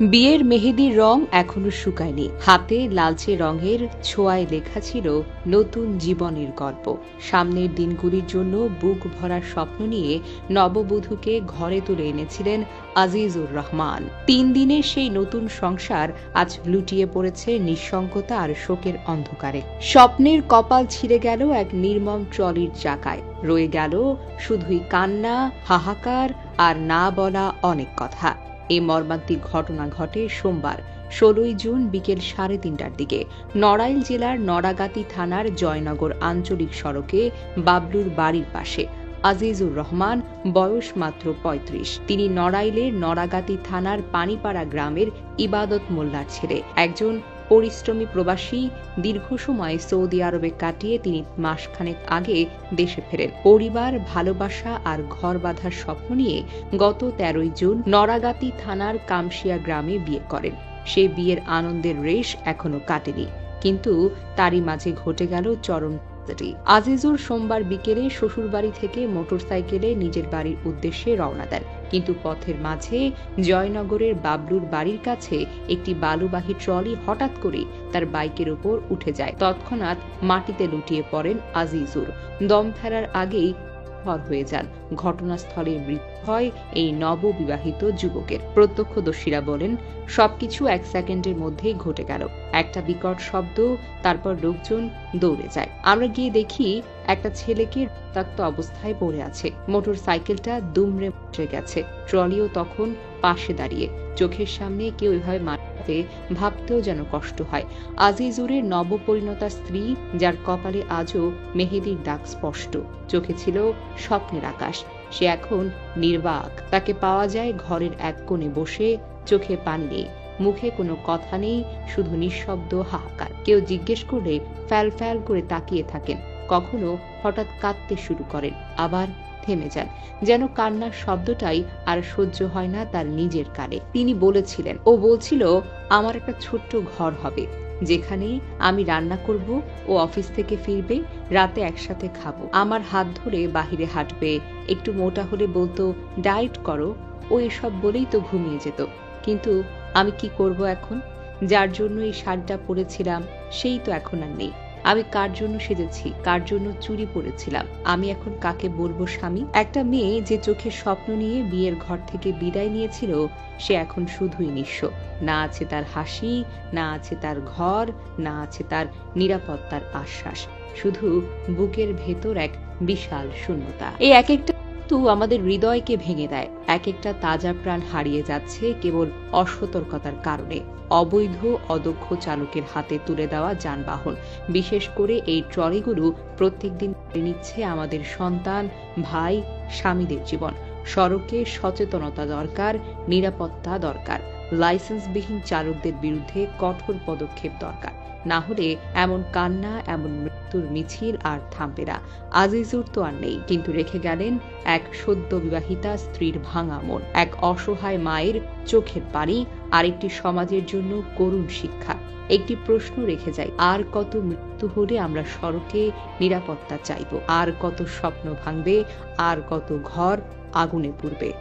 বিয়ের মেহেদির রং এখনও শুকায়নি। হাতে লালচে রঙের ছোঁয়ায় লেখা ছিল নতুন জীবনের গল্প। সামনের দিনগুলির জন্য বুক ভরা স্বপ্ন নিয়ে নববধূকে ঘরে তুলে এনেছিলেন আজিজুর রহমান। তিন দিনের সেই নতুন সংসার আজ লুটিয়ে পড়েছে নিঃসঙ্গতা আর শোকের অন্ধকারে। স্বপ্নের কপাল ছিঁড়ে গেল এক নির্মম ট্রলির চাকায়। রয়ে গেল শুধুই কান্না, হাহাকার আর না বলা অনেক কথা। এই মর্মান্তিক ঘটনা ঘটে সোমবার, ষোলোই জুন বিকেল সাড়ে তিনটার দিকে। নড়াইল জেলার নড়াগাতি থানার জয়নগর আঞ্চলিক সড়কে বাবলুর বাড়ির পাশে। আজিজুর রহমান, বয়স মাত্র ৩৫ তিনি নড়াইলের নড়াগাতি থানার পানিপাড়া গ্রামের ইবাদত মোল্লার ছেলে। একজন পরিশ্রমী প্রবাসী দীর্ঘ সময় সৌদি আরবে কাটিয়ে তিনি মাসখানেক আগে দেশে ফেরেন। পরিবার, ভালোবাসা আর ঘর বাঁধার স্বপ্ন নিয়ে গত তেরোই জুন নরাগাতি থানার কামশিয়া গ্রামে বিয়ে করেন। সে বিয়ের আনন্দের রেশ এখনও কাটেনি। কিন্তু তারই মাঝে ঘটে গেল চরম ট্র্যাজেডি। আজিজুর সোমবার বিকেলে শ্বশুরবাড়ি থেকে মোটরসাইকেলে নিজের বাড়ির উদ্দেশ্যে রওনা দেন। কিন্তু পথের মাঝে জয়নগরের বাবলুর বাড়ির কাছে একটি বালুবাহী ট্রলি হঠাৎ করে তার বাইকের উপর উঠে যায়। তৎক্ষণাৎ মাটিতে লুটিয়ে পড়েন আজিজুর। দম ফেরার আগেই পর হয়ে যান। ঘটনাস্থলে মৃত্যু হয় এই নববিবাহিত যুবকের। প্রত্যক্ষদর্শীরা বলেন, সবকিছু এক সেকেন্ডের মধ্যেই ঘটে গেল। একটা বিকট শব্দ, তারপর লোকজন দৌড়ে যায়। আমরা গিয়ে দেখি একটা ছেলেকে রক্তাক্ত অবস্থায় পড়ে আছে। মোটর সাইকেলটা দুমড়ে মুচড়ে গেছে। ট্রলিও তখন পাশে দাঁড়িয়ে। চোখের সামনে কেউ এভাবে মারতে ভাবতেও যেন কষ্ট হয়। আজিজুরের নবপরিণতা স্ত্রী, যার কপালে আজও মেহেদির দাগ স্পষ্ট। চোখে ছিল স্বপ্নের আকাশ। সে এখন নির্বাক। তাকে পাওয়া যায় ঘরের এক কোণে বসে চোখে পানি নেই। মুখে কোনো কথা নেই, শুধু নিঃশব্দ হাহাকার। কেউ জিজ্ঞেস করলে ফ্যাল ফ্যাল করে তাকিয়ে থাকেন। কখনো হঠাৎ কাঁদতে শুরু করেন, আবার থেমে যান। যেন কান্নার শব্দটাই আর সহ্য হয় না তার নিজের কানে। তিনি বলেছিলেন, ও বলছিল, আমার একটা ছোট্ট ঘর হবে যেখানে আমি রান্না করব, ও অফিস থেকে ফিরবে, রাতে একসাথে খাব। আমার হাত ধরে বাহিরে হাঁটবে, একটু মোটা হলে বলতো, ডায়েট করো। ও এসব বলেই তো ঘুমিয়ে যেত। কিন্তু আমি কি করব এখন? যার জন্য এই শার্টটা পরেছিলাম, সেই তো এখন আর নেই। আমি কার জন্য সেজেছি, কার জন্য চুরি পড়েছিলাম, আমি এখন কাকে বলব স্বামী? একটা মেয়ে যে চোখে স্বপ্ন নিয়ে বিয়ের ঘর থেকে বিদায় নিয়েছিল, সে এখন শুধুই নিঃস্ব। না আছে তার হাসি, না আছে তার ঘর, না আছে তার নিরাপত্তার আশ্বাস। শুধু বুকের ভেতর এক বিশাল শূন্যতা। এই এক একটা মৃত্যু আমাদের হৃদয়কে ভেঙে দেয়। এক একটা তাজা প্রাণ হারিয়ে যাচ্ছে কেবল অসতর্কতার কারণে। অবৈধ, অদক্ষ চালকের হাতে তুলে দেওয়া যানবাহন। বিশেষ করে এই ট্রলিগুলো প্রত্যেকদিন নিচ্ছে আমাদের সন্তান, ভাই, স্বামীদের জীবন। সড়কে সচেতনতা দরকার, নিরাপত্তা দরকার। লাইসেন্সবিহীন চালকদের বিরুদ্ধে কঠোর পদক্ষেপ দরকার। না হলে এমন কান্না, এমন মৃত্যুর মিছিল আর থামবে না। আজিজুর তো আর নেই। কিন্তু রেখে গেলেন এক সদ্য বিবাহিতা স্ত্রীর ভাঙা মন, এক অসহায় মায়ের চোখের পানি আর একটি সমাজের জন্য করুণ শিক্ষা। একটি প্রশ্ন রেখে যাই, আর কত মৃত্যু হলে আমরা সড়কে নিরাপত্তা চাইব? আর কত স্বপ্ন ভাঙবে, আর কত ঘর আগুনে পুড়বে?